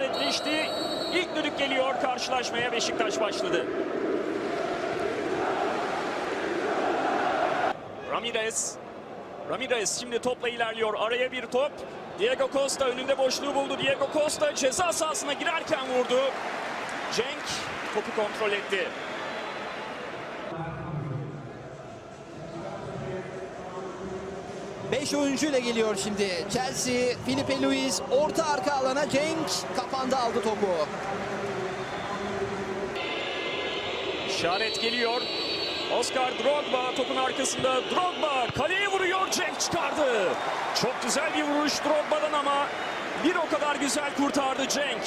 işaretleşti. İlk düdük geliyor karşılaşmaya Beşiktaş başladı. Ramirez. Ramirez şimdi topla ilerliyor. Araya bir top. Diego Costa önünde boşluğu buldu. Diego Costa ceza sahasına girerken vurdu. Cenk topu kontrol etti. Beş oyuncuyla geliyor şimdi. Chelsea, Filipe Luis, orta arka alana Cenk kafanda aldı topu. İşaret geliyor. Oscar Drogba topun arkasında. Drogba kaleye vuruyor. Cenk çıkardı. Çok güzel bir vuruş Drogba'dan ama bir o kadar güzel kurtardı Cenk.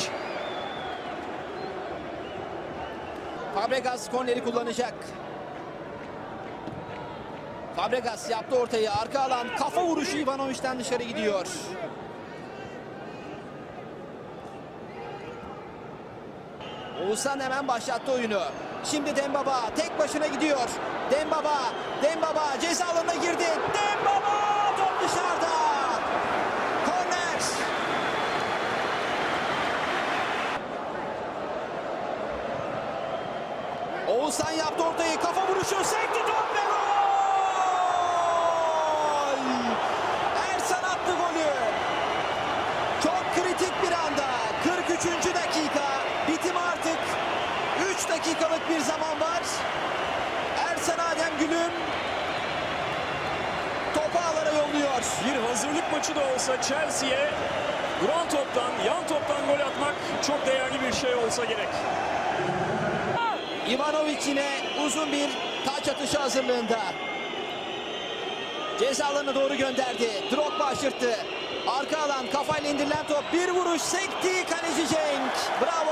Fabregas korneri kullanacak. Fabregas yaptı ortayı. Arka alan kafa vuruşu Ivanovic'den dışarı gidiyor. Oğuzhan hemen başlattı oyunu. Şimdi Dembaba tek başına gidiyor. Dembaba, Dembaba ceza alanına girdi. Dembaba top dışarıda. Korner. Oğuzhan yaptı ortayı. Kafa vuruşu. Sekti top dakikalık bir zaman var. Ersan Adem Gül'ün topu ağlara yolluyor. Bir hazırlık maçı da olsa Chelsea'ye duran toptan, yan toptan gol atmak çok değerli bir şey olsa gerek. Ivanovic yine uzun bir taç atışı hazırlığında. Ceza alanına doğru gönderdi. Drogba aşırttı. Arka alan kafayla indirilen top. Bir vuruş sekti kaleci Cenk. Bravo.